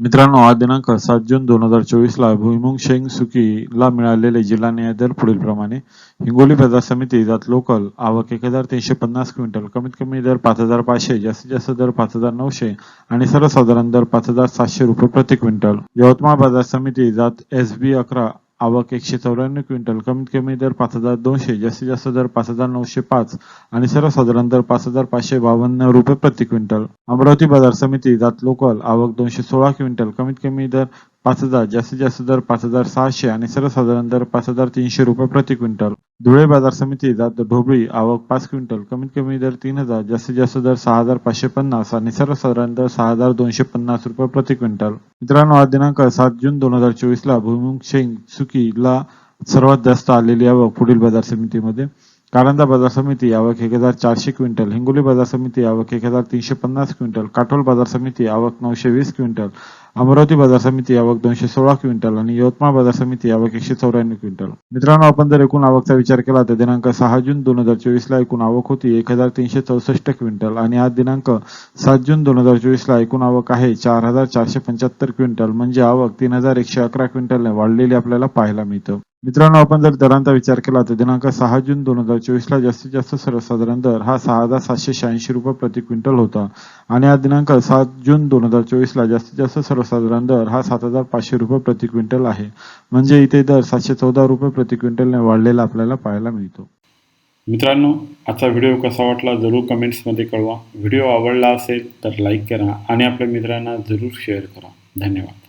मित्रांनो आज दिनांक सात जून दोन हजार चोवीस ला भुईमुंग शेंग सुकीला मिळालेले जिल्हा न्याय दर पुढील प्रमाणे हिंगोली बाजार समिती जात लोकल आवक एक हजार तीनशे पन्नास क्विंटल कमीत कमी दर पाच हजार पाचशे जास्तीत जास्त दर पाच हजार नऊशे आणि सर्वसाधारण दर पाच हजार सातशे रुपये प्रति क्विंटल. यवतमाळ बाजार समिती जात एस बी अकरा आवक एकशे चौऱ्याण्णव क्विंटल कमीत कमी दर पाच हजार दोनशे जास्तीत जास्त दर पाच हजार नऊशे पाच आणि सर्वसाधारण दर पाच हजार पाचशे बावन्न रुपये प्रति क्विंटल. अमरावती बाजार समिती जात लोकल आवक दोनशे सोळा क्विंटल कमीत कमी दर पाच हजार जास्तीत जास्त दर पाच हजार सहाशे आणि सर्वसाधारण दर पाच हजार तीनशे रुपये प्रति क्विंटल. धुळे बाजार समिती जात ढोबळी आवक पाच क्विंटल कमीत कमी दर तीन हजार जास्तीत जास्त दर सहा हजार पाचशे पन्नास आणि सर्वसाधारण दर सहा हजार दोनशे पन्नास रुपये प्रति क्विंटल. मित्रांनो आज दिनांक सात जून दोन हजार चोवीस ला भुईमुंग शेंग सुकीला सर्वात जास्त आलेली आवक पुढील बाजार समितीमध्ये. कारंजा बाजार समिती आवक एक हजार चारशे क्विंटल हिंगोली बाजार समिती आवक एक हजार तीनशे पन्नास क्विंटल काटोल बाजार समिती आवक नऊशे वीस क्विंटल अमरावती बाजार समिती आवक दोनशे सोळा क्विंटल आणि यवतमाळ बाजार समिती आवक एकशे चौऱ्याण्णव क्विंटल. मित्रांनो आपण जर एकूण आवकचा विचार केला तर दिनांक सहा जून दोन हजार चोवीस ला एकूण आवक होती एक हजार तीनशे चौसष्ट क्विंटल आणि आज दिनांक सात जून दोन हजार चोवीस ला एकूण आवक आहे चार हजार चारशे पंच्याहत्तर क्विंटल. म्हणजे आवक तीन हजार एकशे अकरा क्विंटलने वाढलेली आपल्याला पाहायला मिळतं. मित्रांनो आपण जर दरांचा विचार केला तर दिनांक सहा जून दोन हजार चोवीस ला जास्तीत जास्त सर्वसाधारण दर हा सहा हजार सातशे शहाऐंशी रुपये प्रति क्विंटल होता. आणि हा दिनांक सात जून दोन हजार चोवीस ला जास्तीत जास्त सर्वसाधारण दर हा सात हजार पाचशे रुपये प्रति क्विंटल आहे. म्हणजे इथे दर सातशे चौदा रुपये प्रति क्विंटलने वाढलेला आपल्याला पाहायला मिळतो. मित्रांनो आजचा व्हिडिओ कसा वाटला जरूर कमेंट्समध्ये कळवा. व्हिडिओ आवडला असेल तर लाईक करा आणि आपल्या मित्रांना जरूर शेअर करा. धन्यवाद.